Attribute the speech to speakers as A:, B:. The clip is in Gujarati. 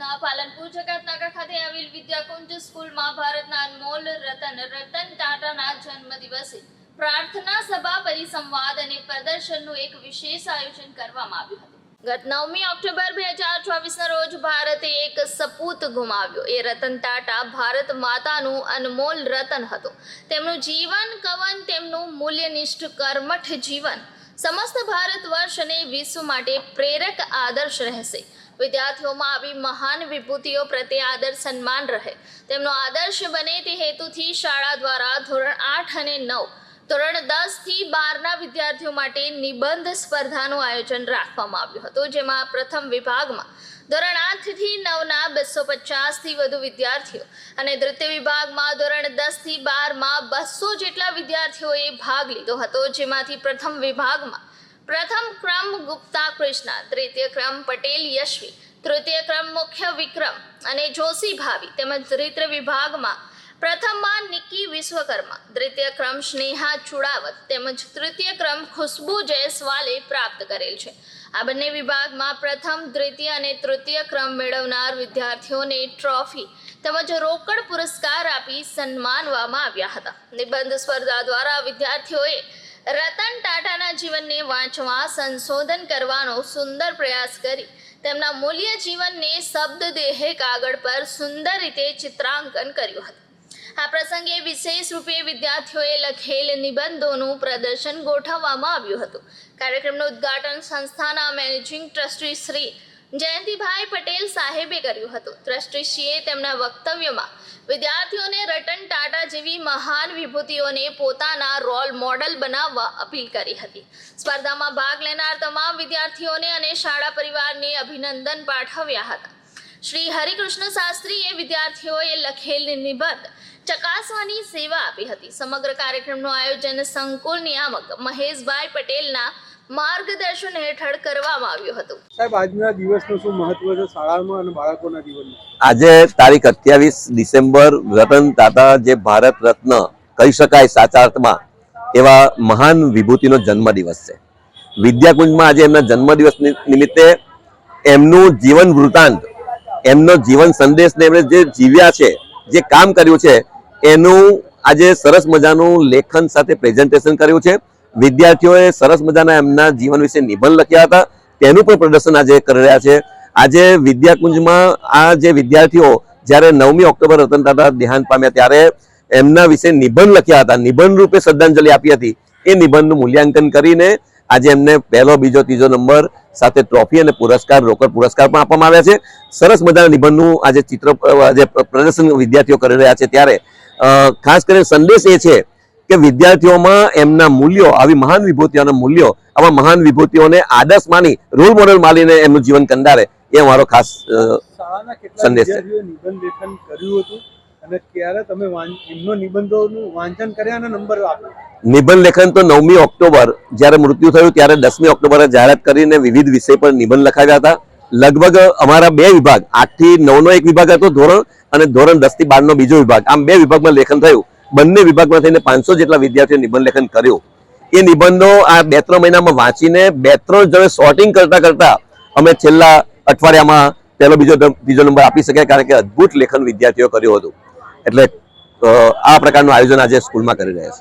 A: સુરતના પાલનપુર, જકાતનાકા ખાતે આવેલ વિદ્યાકુંજ સ્કૂલમાં ભારતના અનમોલ રતન રતન ટાટાના જન્મદિવસે પ્રાર્થના સભા, પરિસંવાદ અને પ્રદર્શનનું એક વિશેષ આયોજન કરવામાં આવ્યું હતું. ગત નવમી ઓક્ટોબર બે હજાર ચોવીસના રોજ ભારતે એક સપૂત ગુમાવ્યો. એ રતન ટાટા ભારત માતાનું અનમોલ રતન હતું. તેમનું જીવન, કવન, તેમનું મૂલ્યનિષ્ઠ કર્મઠ જીવન સમસ્ત ભારત વર્ષ અને વિશ્વ માટે પ્રેરક આદર્શ રહેશે. વિદ્યાર્થીઓમાં આવી મહાન વિભૂતિઓ પ્રત્યે આદર સન્માન રહે. તેમનો આદર્શ બને તે હેતુથી શાળા દ્વારા ધોરણ આઠ અને નવ ધોરણ દસથી બારના વિદ્યાર્થીઓ માટે નિબંધ સ્પર્ધાનું આયોજન રાખવામાં આવ્યું હતું, જેમાં પ્રથમ વિભાગમાં ધોરણ આઠથી નવના બસો પચાસથી વધુ વિદ્યાર્થીઓ અને દ્વિતીય વિભાગમાં ધોરણ દસથી બારમાં બસો જેટલા વિદ્યાર્થીઓએ ભાગ લીધો હતો, જેમાંથી પ્રથમ વિભાગમાં પ્રથમ ક્રમ ગુપ્તા કૃષ્ણા તૃતીય ક્રમ પટેલ યશવી, તૃતીય ક્રમ મુખ્ય વિક્રમ અને જોશી ભાવી તેમજ દ્વિતીય વિભાગમાં પ્રથમમાં નિકી વિશ્વકર્મા, દ્વિતીય ક્રમ સ્નેહા ચુડાવત તેમજ તૃતીય ક્રમ ખુશ્બુ જયસ્વાલે પ્રાપ્ત કરેલ છે. આ બંને વિભાગમાં પ્રથમ, દ્વિતીય અને તૃતીય ક્રમ મેળવનાર વિદ્યાર્થીઓને ટ્રોફી તેમજ રોકડ પુરસ્કાર આપી સન્માનવામાં આવ્યા હતા. નિબંધ સ્પર્ધા દ્વારા વિદ્યાર્થીઓએ રતન ટાટાના જીવનને વાંચવા, સંશોધન કરવાનો સુંદર પ્રયાસ કરી તેમના મૂલ્ય જીવનને શબ્દ દેહે કાગળ પર સુંદર રીતે ચિત્રાંકન કર્યું હતું. આ પ્રસંગે વિશેષ રૂપે વિદ્યાર્થીઓએ લખેલ નિબંધોનું પ્રદર્શન ગોઠવવામાં આવ્યું હતું. કાર્યક્રમનું ઉદ્ઘાટન સંસ્થાના મેનેજિંગ ટ્રસ્ટી શ્રી જયંતિભાઈ પટેલ સાહેબે કર્યું હતું. ટ્રસ્ટીશ્રીએ તેમના વક્તવ્યમાં વિદ્યાર્થીઓને રતન ટાટા જેવી મહાન વિભૂતિઓને પોતાના રોલ મોડલ બનાવવા અપીલ કરી હતી. સ્પર્ધામાં ભાગ લેનાર તમામ વિદ્યાર્થીઓને અને શાળા પરિવારને અભિનંદન પાઠવ્યા હતા. શ્રી હરિકૃષ્ણ શાસ્ત્રીએ વિદ્યાર્થીઓએ લખેલ નિબંધ ચકાસવાની સેવા આપી હતી. સમગ્ર કાર્યક્રમનું આયોજન સંકુલ નિયામક મહેશભાઈ પટેલના માર્ગદર્શન હેઠળ કરવામાં આવ્યું હતું.
B: સાહેબ આજના દિવસનું શું મહત્વ છે શાળામાં અને બાળકોના જીવનમાં?
C: આજે તારીખ અઠ્યાવીસ ડિસેમ્બર રતન તાતા જે ભારત રત્ન કહી શકાય સાચા અર્થમાં એવા મહાન વિભૂતિનો જન્મદિવસ છે. વિદ્યાકુંજમાં આજે એમના જન્મદિવસ નિમિત્તે એમનું જીવન વૃત્તાંત એમનો જીવન સંદેશને એમણે જે જીવ્યા છે, જે કામ કર્યું છે, એનું આજે સરસ મજાનું લેખન સાથે પ્રેઝન્ટેશન કર્યું છે. વિદ્યાર્થીઓએ સરસ મજાના એમના જીવન વિશે નિબંધ લખ્યા હતા. તેનું પણ પ્રદર્શન આજે કરી રહ્યા છે. આજે વિદ્યાકુંજમાં આ જે વિદ્યાર્થીઓ જ્યારે નવમી ઓક્ટોબર રતન ટાટા દેહાંત પામ્યા ત્યારે એમના વિશે નિબંધ લખ્યા હતા. નિબંધ રૂપે શ્રદ્ધાંજલિ આપી હતી. એ નિબંધનું મૂલ્યાંકન કરીને આજે એમને પહેલો બીજો ત્રીજો નંબર સાથે ટ્રોફી અને પુરસ્કાર રોકડ પુરસ્કાર પણ આપવામાં આવ્યા છે. સરસ મજાના નિબંધનું આજે ચિત્ર આજે પ્રદર્શન વિદ્યાર્થીઓ કરી રહ્યા છે ત્યારે. ખાસ કરીને સંદેશ એ છે કે વિદ્યાર્થીઓમાં એમના મૂલ્યો આવી મહાન વિભૂતિઓના મૂલ્યો આવા મહાન વિભૂતિઓને આદર્શ માની રોલ મોડેલ માનીને એમનું જીવન કંડારે એ મારો ખાસ સંદેશ છે.
B: નિબંધ લેખન કર્યું હતું? અને ત્યારે તમે એમનો નિબંધોનું વાંચન કર્યા અને નંબર આપ્યો.
C: નિબંધ લેખન તો નવમી ઓક્ટોબર, જ્યારે મૃત્યુ થયું, ત્યારે દસમી ઓક્ટોબરે જાહેરાત કરીને વિવિધ વિષય પર નિબંધ લખાવ્યા હતા. લગભગ અમારા બે વિભાગ આઠથી નવનો એક વિભાગ હતો ધોરણ અને ધોરણ દસથી બારનો બીજો વિભાગ. આમ બે વિભાગમાં લેખન થયું. બંને વિભાગમાં થઈને પાંચસો જેટલા વિદ્યાર્થીઓ નિબંધ લેખન કર્યું. એ નિબંધો આ બે ત્રણ મહિનામાં વાંચીને બે ત્રણ જણે સોર્ટિંગ કરતા કરતા અમે છેલ્લા અઠવાડિયામાં પહેલો બીજો બીજો નંબર આપી શક્યા, કારણ કે અદ્ભુત લેખન વિદ્યાર્થીઓ કર્યું હતું. એટલે આ પ્રકારનું આયોજન આજે સ્કૂલમાં કરી રહ્યા છે.